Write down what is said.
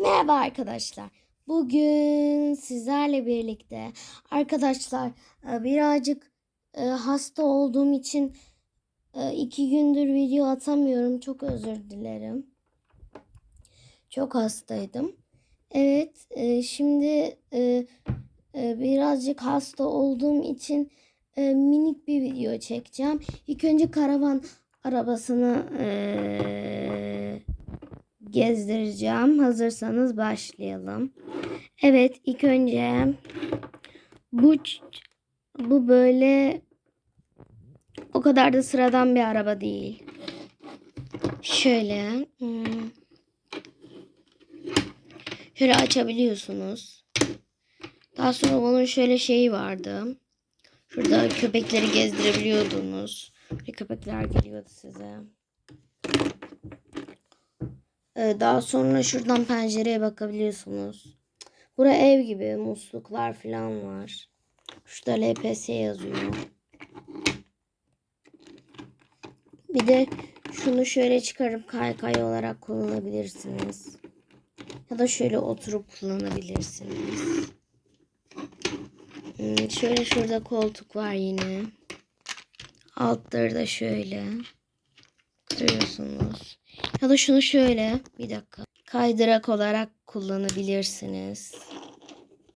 Merhaba arkadaşlar. Bugün sizlerle birlikte arkadaşlar e, birazcık e, hasta olduğum için e, iki gündür video atamıyorum. Çok özür dilerim. Çok hastaydım. Evet, şimdi birazcık hasta olduğum için minik bir video çekeceğim. İlk önce karavan arabasını gezdireceğim. Hazırsanız başlayalım. Evet, ilk önce bu bu böyle o kadar da sıradan bir araba değil. Şöyle hmm, şöyle açabiliyorsunuz. Daha sonra bunun şöyle şeyi vardı. Şurada köpekleri gezdirebiliyordunuz. Ve köpekler geliyordu size. Ee, Daha sonra şuradan pencereye bakabiliyorsunuz. Bura ev gibi musluklar falan var. Şurada LPS yazıyor. Bir de şunu şöyle çıkarıp kaykay olarak kullanabilirsiniz. Ya da şöyle oturup kullanabilirsiniz. Hmm, Şöyle şurada koltuk var yine. Altları da şöyle. Görüyorsunuz. Ya da şunu şöyle bir dakika kaydırak olarak kullanabilirsiniz.